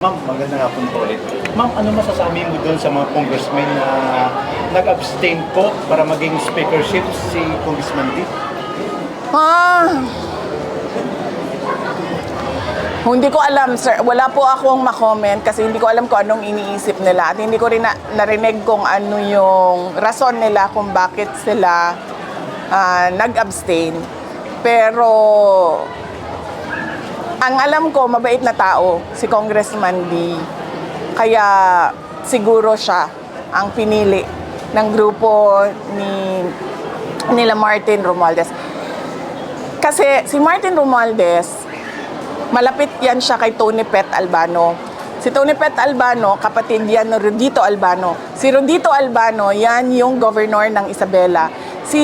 Ma'am, magandang hapon po ulit. Ma'am, ano masasabi mo doon sa mga congressmen na nag-abstain po para maging speakership si Congressman Lee? Ah. Hindi ko alam, sir. Wala po akong makomment kasi hindi ko alam kung anong iniisip nila. At hindi ko rin na, narinig kung ano yung rason nila kung bakit sila ah, nag-abstain. Pero ang alam ko, mabait na tao, si Congressman Lee. Kaya siguro siya ang pinili ng grupo ni nila Martin Romualdez. Kasi si Martin Romualdez, malapit yan siya kay Tony Pet Albano. Si Tony Pet Albano, kapatid yan ni Rodito Albano. Si Rodito Albano, yan yung governor ng Isabela. Si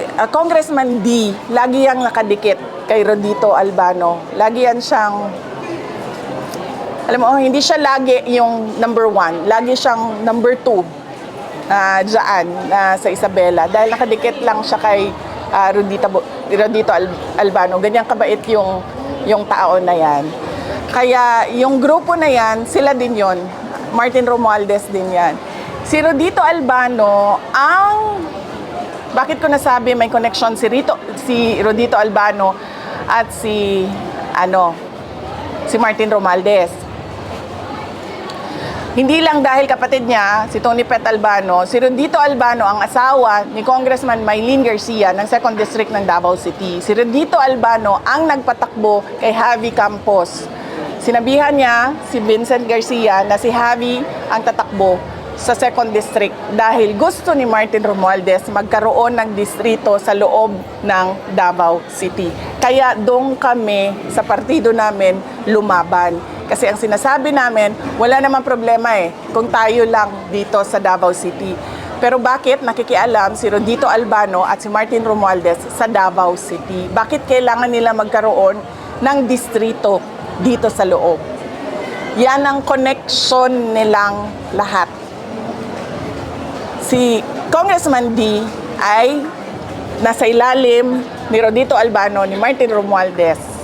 uh, Congressman D, lagi yang nakadikit kay Rodito Albano. Lagi yan siyang alam mo, oh, hindi siya lagi yung number one. Lagi siyang number two uh, dyan ah, sa Isabela. Dahil nakadikit lang siya kay ah, Rodita, Rodito Al- Albano. Ganyan kabait yung, yung tao na yan. Kaya yung grupo na yan, sila din yon Martin Romualdez din yan. Si Rodito Albano, ang bakit ko nasabi may connection si Rito, si Rodito Albano at si ano, si Martin Romualdez. Hindi lang dahil kapatid niya, si Tony Pet Albano, si Rodito Albano ang asawa ni Congressman Maylene Garcia ng 2nd District ng Davao City. Si Rodito Albano ang nagpatakbo kay Javi Campos. Sinabihan niya si Vincent Garcia na si Javi ang tatakbo sa 2nd District dahil gusto ni Martin Romualdez magkaroon ng distrito sa loob ng Davao City. Kaya doon kami sa partido namin lumaban. Kasi ang sinasabi namin, wala namang problema eh kung tayo lang dito sa Davao City. Pero bakit nakikialam si Rodito Albano at si Martin Romualdez sa Davao City? Bakit kailangan nila magkaroon ng distrito dito sa loob? Yan ang connection nilang lahat. Si Congressman D ay nasa ilalim ni Rodito Albano, ni Martin Romualdez